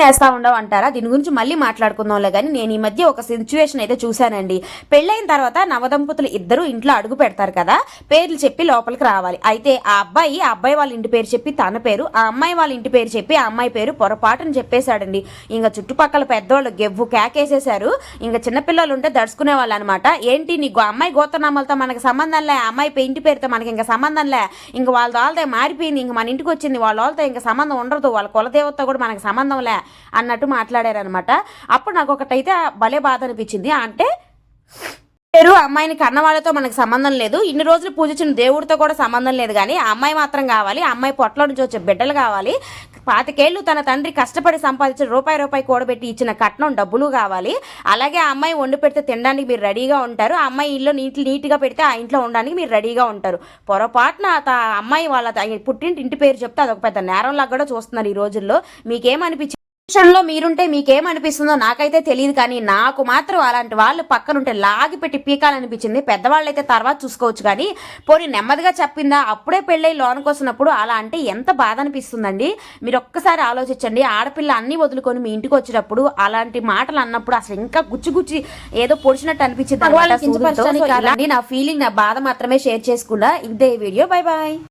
వేస్తా ఉండవు అంటారా దీని గురించి మళ్ళీ మాట్లాడుకుందాంలే కానీ నేను ఈ మధ్య ఒక సిచ్యువేషన్ అయితే చూశానండి. పెళ్ళైన తర్వాత నవదంపతులు ఇద్దరు ఇంట్లో అడుగు పెడతారు కదా పేర్లు చెప్పి లోపలికి రావాలి. అయితే ఆ అబ్బాయి ఆ అబ్బాయి వాళ్ళ ఇంటి పేరు చెప్పి తన పేరు ఆ అమ్మాయి వాళ్ళ ఇంటి పేరు చెప్పి ఆ అమ్మాయి పేరు పొరపాటును చెప్పేశాడండి. ఇంకా చుట్టుపక్కల పెద్దవాళ్ళు గెవ్వు కేకేసేశారు. ఇంకా చిన్నపిల్లలు ఉంటే దడుచుకునే వాళ్ళు అనమాట ఏంటి నీకు అమ్మాయి గోతనామాలతో మనకి సంబంధం లే అమ్మాయి పే- ఇంటి పేరుతో మనకి ఇంకా సంబంధం లే. ఇంకా వాళ్ళ వాళ్ళతో మారిపోయింది. ఇంకా మన ఇంటికి వచ్చింది. వాళ్ళ వాళ్ళతో ఇంకా సంబంధం ఉండదు. వాళ్ళ కులదేవతతో కూడా మనకి సంబంధం లే. అన్నట్టు మాట్లాడారనమాట అప్పుడు నాకు ఒకటైతే భలే బాధ అనిపించింది అంటే పేరు అమ్మాయిని కన్నవాళ్ళతో మనకు సంబంధం లేదు. ఇన్ని రోజులు పూజించిన దేవుడితో కూడా సంబంధం లేదు కానీ ఆ అమ్మాయి మాత్రం కావాలి. ఆ అమ్మాయి పొట్టలో నుంచి వచ్చే బిడ్డలు కావాలి. పాతికేళ్ళు తన తండ్రి కష్టపడి సంపాదించిన రూపాయి రూపాయి కూడబెట్టి ఇచ్చిన కట్నం డబ్బులు కావాలి. అలాగే ఆ అమ్మాయి వండి పెడితే తినడానికి మీరు రెడీగా ఉంటారు. ఆ అమ్మాయి ఇల్లు నీట్ నీట్గా పెడితే ఆ ఇంట్లో ఉండడానికి మీరు రెడీగా ఉంటారు. పొరపాటున ఆ త- అమ్మాయి వాళ్ళ పుట్టింటి ఇంటి పేరు చెప్తే అదొక పెద్ద నేరంలాగా కూడా చూస్తున్నారు ఈ రోజుల్లో. మీకేమనిపించింది? విషయంలో మీరుంటే మీకేమనిపిస్తుందో నాకైతే తెలియదు కానీ నాకు మాత్రం అలాంటి వాళ్ళు పక్కనుంటే లాగి పెట్టి పీకాలనిపించింది. పెద్దవాళ్ళు అయితే తర్వాత చూసుకోవచ్చు కానీ పోనీ నెమ్మదిగా చెప్పిందా? అప్పుడే పెళ్ళై లోనికి వస్తున్నప్పుడు అలా అంటే ఎంత బాధ అనిపిస్తుందండి మీరు ఒక్కసారి ఆలోచించండి. ఆడపిల్ల అన్ని వదులుకొని మీ ఇంటికి వచ్చేటప్పుడు అలాంటి మాటలు అన్నప్పుడు అసలు ఇంకా గుచ్చి గుచ్చి ఏదో పొడిచినట్టు అనిపించింది నా ఫీలింగ్ నా బాధ మాత్రమే షేర్ చేసుకున్నా ఇదే వీడియో. Bye bye